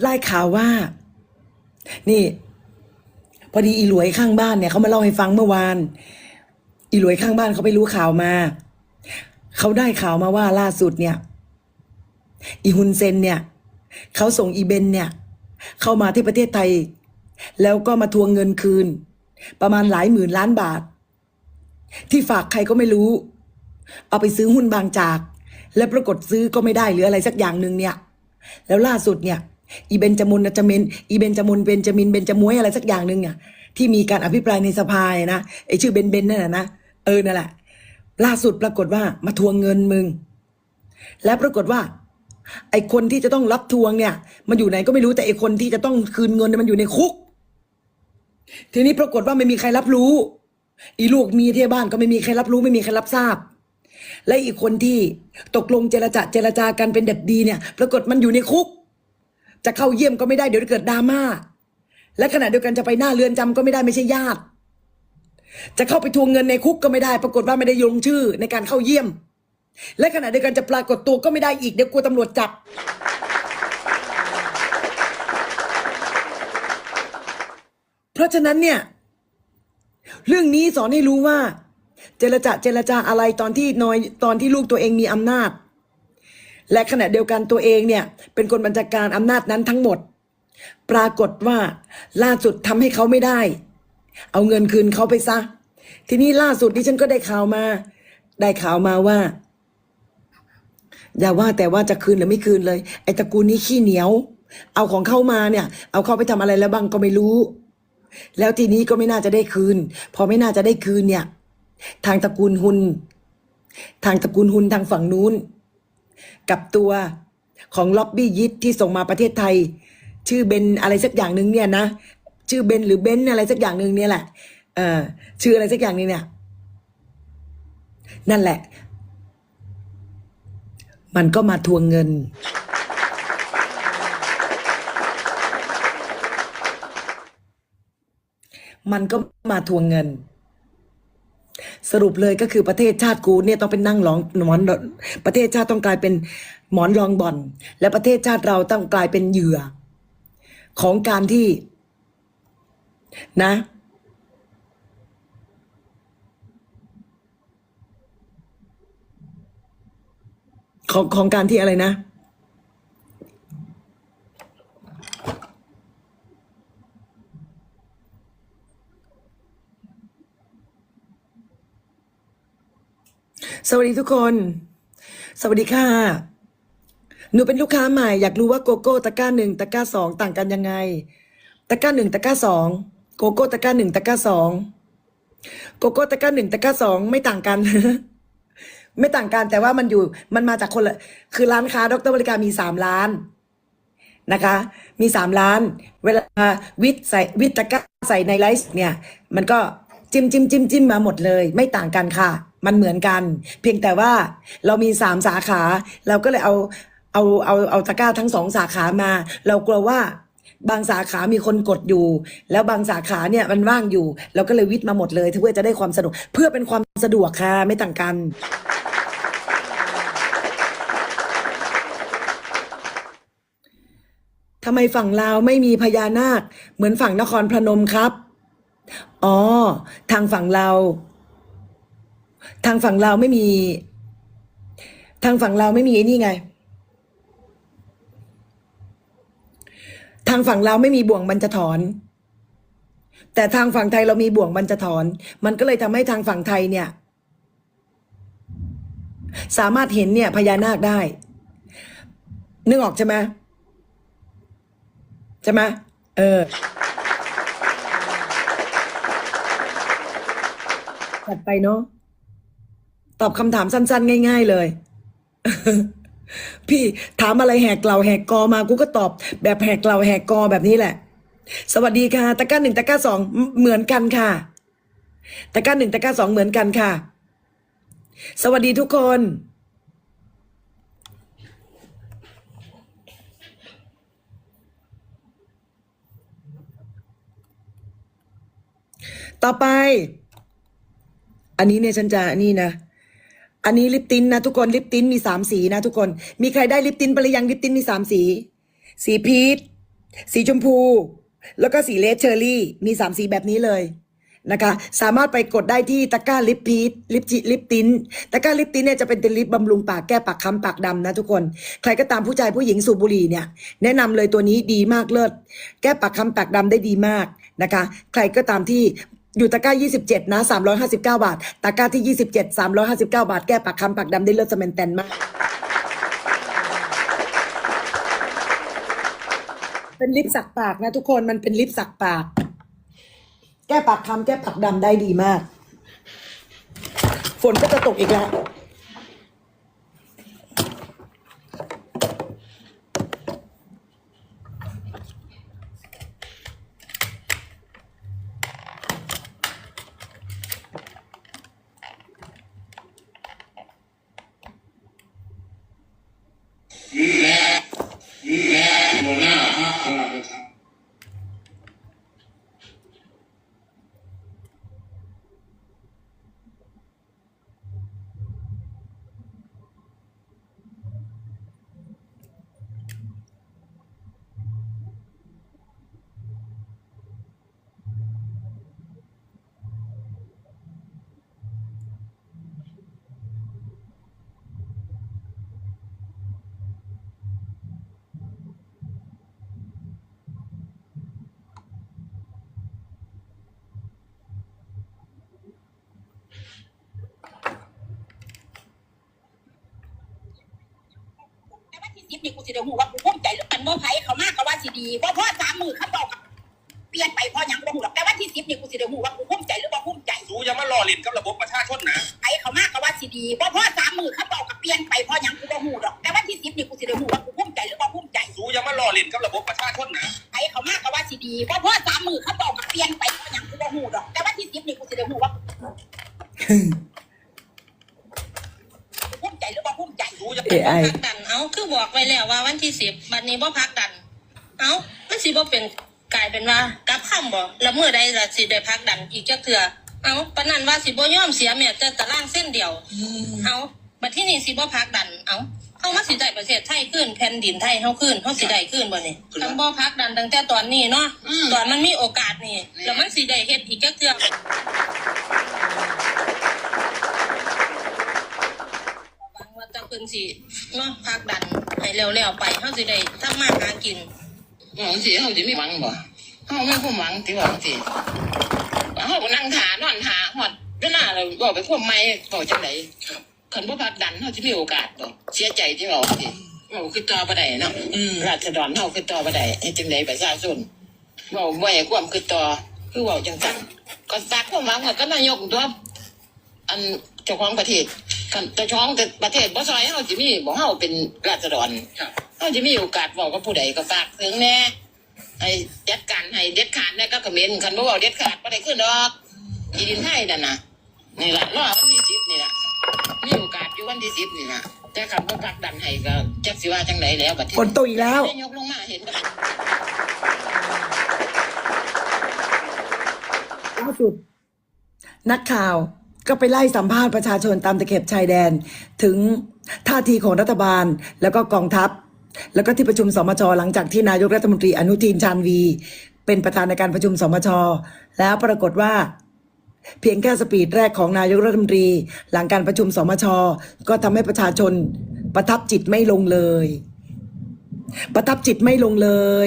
ไล่ข่าวว่า นี่ พอดีอีหลวยข้างบ้านเนี่ยเขามาเล่าให้ฟังเมื่อวาน อีหลวยข้างบ้านเขาไปรู้ข่าวมาเขาได้ข่าวมาว่าล่าสุดเนี่ย อีฮุนเซนเนี่ยเขาส่งอีเบนเนี่ย เข้ามาที่ประเทศไทย แล้วก็มาทวงเงินคืน ประมาณหลายหมื่นล้านบาท ที่ฝากใครก็ไม่รู้ เอาไปซื้อหุ้นบางจาก และปรากฏซื้อก็ไม่ได้หรืออะไรสักอย่างหนึ่งเนี่ย แล้วล่าสุดเนี่ย อีเบนจามุนนะจาเมนอีเบนจามุนเบนจามินเบนจามวยอะไรสักอย่างหนึ่งเนี่ยที่มีการอภิปรายในสภาเนี่ยนะไอชื่อเบนเบนนั่นแหละนะเออนั่นแหละล่าสุดปรากฏว่ามาทวงเงินมึง และปรากฏว่า ไอคนที่จะต้องรับทวงเนี่ย มันอยู่ไหนก็ไม่รู้แต่ไอคนที่จะต้องคืนเงินมันอยู่ในคุก ทีนี้ปรากฏว่าไม่มีใครรับรู้ อีลูกมีที่บ้านก็ไม่มีใครรับรู้ไม่มีใครรับทราบ และอีกคนที่ตกลงเจรจาเจรจากันเป็นเด็ดดีเนี่ย ปรากฏมันอยู่ในคุก จะเข้าเยี่ยมก็ไม่ได้เดี๋ยวเกิดดราม่าและขณะเดียวกันจะไปหน้าเรือนจำก็ไม่ได้ไม่ใช่ญาติ จะเข้าไปทวงเงินในคุกก็ไม่ได้ ปรากฏว่าไม่ได้ลงชื่อในการเข้าเยี่ยม และขณะเดียวกันจะปรากฏตัวก็ไม่ได้อีกเดี๋ยวกลัวตำรวจจับ เพราะฉะนั้นเนี่ย เรื่องนี้สอนให้รู้ว่า เจรจาเจรจาอะไรตอนที่น้อยตอนที่ลูกตัวเองมีอำนาจ และขณะเดียวกันตัวเองเนี่ย เป็นคนบัญชาการอำนาจนั้นทั้งหมด ปรากฏว่าล่าสุดทำให้เขาไม่ได้ เอาเงินคืนเขาไปซะ ทีนี้ล่าสุดดิฉันก็ได้ข่าวมา ได้ข่าวมาว่า อย่าว่าแต่ว่าจะคืนหรือไม่คืนเลย ไอ้ตระกูลนี้ขี้เหนียว เอาของเข้ามาเนี่ย เอาเข้าไปทำอะไรแล้วบ้างก็ไม่รู้ แล้วทีนี้ก็ไม่น่าจะได้คืน พอไม่น่าจะได้คืนเนี่ย ทางตระกูลหุน ทางตระกูลหุนทางฝั่งนู้น กับตัวของล็อบบี้ยิทที่ส่งมาประเทศไทย ชื่อเบนอะไรสักอย่างหนึ่งเนี่ยนะชื่อเบนหรือเบนอะไรสักอย่างหนึ่งเนี่ยแหละเออชื่ออะไรสักอย่างนึงเนี่ย นั่นแหละ มันก็มาทวงเงิน มันก็มาทวงเงิน สรุปเลยก็คือประเทศชาติกูเนี่ยต้องเป็นนั่งร้องหมอนประเทศชาติต้องกลายเป็นหมอนรองบ่อน และประเทศชาติเราต้องกลายเป็นเหยื่อ ของการที่นะของของการที่อะไรนะ สวัสดีทุกคน สวัสดีค่ะ หนูเป็นลูกค้าใหม่ อยากรู้ว่าโกโก้ตะกร้าหนึ่งตะกร้าสองต่างกันยังไง ตะกร้าหนึ่งตะกร้าสองโกโก้ตะกร้าหนึ่งตะกร้าสองโกโก้ตะกร้าหนึ่งตะกร้าสองไม่ต่างกัน ไม่ต่างกันแต่ว่ามันอยู่มันมาจากคนละคือร้านค้าดรบริการมีสามล้านนะคะ มีสามล้าน เวลาวิทใส่วิทตะกร้าใส่ในไลฟ์เนี่ย มันก็จิ้มจิ้มจิ้มจิ้มมาหมดเลย ไม่ต่างกันค่ะ มันเหมือนกัน เพียงแต่ว่าเรามีสามสาขา เราก็เลยเอาเอาเอาเอาตะกร้าทั้งสองสาขามา เรากลัวว่าบางสาขามีคนกดอยู่ แล้วบางสาขาเนี่ยมันว่างอยู่ เราก็เลยวิทย์มาหมดเลยเพื่อจะได้ความสะดวก เพื่อเป็นความสะดวกค่ะไม่ต่างกันทำไมฝั่งลาวไม่มีพญานาค เหมือนฝั่งนครพนมครับ อ๋อ ทางฝั่งเรา ทางฝั่งเราไม่มี ทางฝั่งเราไม่มีไอ้นี่ไง ทางฝั่งเราไม่มีบ่วงบรรจถอน แต่ทางฝั่งไทยเรามีบ่วงบรรจถอน มันก็เลยทำให้ทางฝั่งไทยเนี่ย สามารถเห็นเนี่ยพญานาคได้ นึกออกใช่ไหมใช่ไหมเออถัดไปเนาะ ตอบคำถามสั้น ๆ ง่าย ๆ เลย พี่ถามอะไรแหกเกลาแหกกอมากูก็ตอบ แบบแหกเกลาแหกกอแบบนี้แหละ สวัสดีค่ะตะกร้าหนึ่งตะกร้าสองเหมือนกันค่ะตะกร้าหนึ่งตะกร้าสองเหมือนกันค่ะ สวัสดีทุกคนต่อไป อันนี้เนี่ยฉันจะนี่นะ อันนี้ลิปตินนะทุกคนลิปตินมีสามสีนะทุกคน มีใครได้ลิปตินไปหรือยังลิปตินมีสามสี สีพีชสีชมพู แล้วก็สีเลดเชอร์รี่ มีสามสีแบบนี้เลยนะคะ สามารถไปกดได้ที่ตะกร้าลิปพีทลิปจิลิปตินตะกร้าลิปตินเนี่ยจะเป็นลิปบำรุงปากแก้ปากค้ำปากดำนะทุกคน ใครก็ตามผู้ชายผู้หญิงสูบบุหรี่เนี่ย แนะนำเลยตัวนี้ดีมากเลิศ แก้ปากค้ำปากดำได้ดีมากนะคะ ใครก็ตามที่ อยู่ตะกร้า 27 นะ 359 บาท ตะกร้าที่ 27 359 บาท แก้ปากคำปากดำได้เลือดสเมนแตนมาก เป็นลิปสักปากนะทุกคน มันเป็นลิปสักปาก แก้ปากคำแก้ปากดำได้ดีมาก ฝนก็จะตกอีกแล้ว นี่แหละนี่แหละหัวหน้า พร ลังประชาแต่ว่าที่สิบนี่กูสิได้หูว่ากูภูมิใจหรือกันบ่ไผเขามากก็ว่าสิดีบ่พอสามมือเขาบอกเปลี่ยนไปเพอหยังบ่หูหรอกแต่ว่าที่สิบนี่กูสิได้หูว่ากูภูมิใจหรือบ่ภูมิใจสูอย่ามาล่อเล่นกับระบบประชาชนนะไผเขามากก็ว่าสิดีบ่พอสามมือเขาบอกก็เปลี่ยนไปเพอหยังกูบ่หูหรอกแต่ว่าที่สิบนี่กูสิได้หูว่ากูภูมิใจหรือบ่ภูมิใจสูอย่ามาล่อเล่นกับระบบประชาชนนะไผเขามากก็ว่าสิดีบ่พอสามมือเขาบอกก็เปลี่ยนไปเพอหยังกูบ่หูหรอกแต่ว่าที่สิบนี่กูสิได้หูว่ากูภูมิใจหรือบ่ภูมิใจสูอย่า AI พักดัน เอาคือบอกไว้แล้วว่าวันที่สิบบัดนี้บ่พักดัน เอามันสิบ่เป็นกลายเป็นว่ากลับคำบ่แล้วเมื่อใดล่ะสิได้พักดันอีกจักเทื่อเอาปานนั้นว่าสิบ่ยอมเสียแม้แต่ตารางเส้นเดียว เอาบัดที่นี่สิบ่พักดัน เอาเฮามาสิได้ประเทศไทยขึ้นแผ่นดินไทยเฮาขึ้นเฮาสิได้ขึ้นบ่นี่คำบ่พักดันตั้งแต่ตอนนี้เนาะตอนมันมีโอกาสนี่แล้วมันสิได้เฮ็ดอีกจักเทื่อ หวังว่าจะ เพิ่นสิเนาะพักดันให้เร็วๆไปเฮาสิได้ทำมาหากินหวังสิเขาจะมีหวังบ่เขาไม่ความหวังที่หวังสิเขาก็นั่งถานอนถาหอดเวลาเราบอกไปควบไม่บอกจังไหนขันบ่พักดันเขาจะมีโอกาสบ่เสียใจที่บอกสิเราคือต่อบ่ได้เนาะราษฎรเฮาคือต่อบ่ได้ให้จังไดประชาชนเว้าบ่ให้ความคือต่อคือเว้าจังซั่นก็ฝากความหวังไว้กับนายกตัวอันเจ้าของประเทศ คันเจ้าของแต่ประเทศบ่ซอยเฮาสิมีบ่เฮาเป็นราษฎรเขาจะมีโอกาสบอกกับผู้ใดก็ฝากถึงแน่ให้จัดการให้เด็ดขาดแน่ก็คอมเขมนต์คันบ่เว้าเด็ดขาดบ่ได้ขึ้นดอกอีดินไทยนั่นน่ะนี่ล่ะรอวันที่สิบนี่ล่ะมีโอกาสอยู่วันที่สิบนี่ล่ะแต่คันบ่ผลักดันให้ก็จักสิว่าจังไดแล้วบัดนี้ฝนตกอีกแล้วยกลงมาเห็นก็ล่าสุดนักข่าว ก็ไปไล่สัมภาษณ์ประชาชนตามตะเข็บชายแดน ถึงท่าทีของรัฐบาลแล้วก็กองทัพ แล้วก็ที่ประชุมสมชหลังจากที่นายกรัฐมนตรีอนุทินชาญวี เป็นประธานในการประชุมสมชแล้วปรากฏว่า เพียงแค่สปีดแรกของนายกรัฐมนตรี หลังการประชุมสมชก็ทำให้ประชาชนประทับจิตไม่ลงเลย ประทับจิตไม่ลงเลย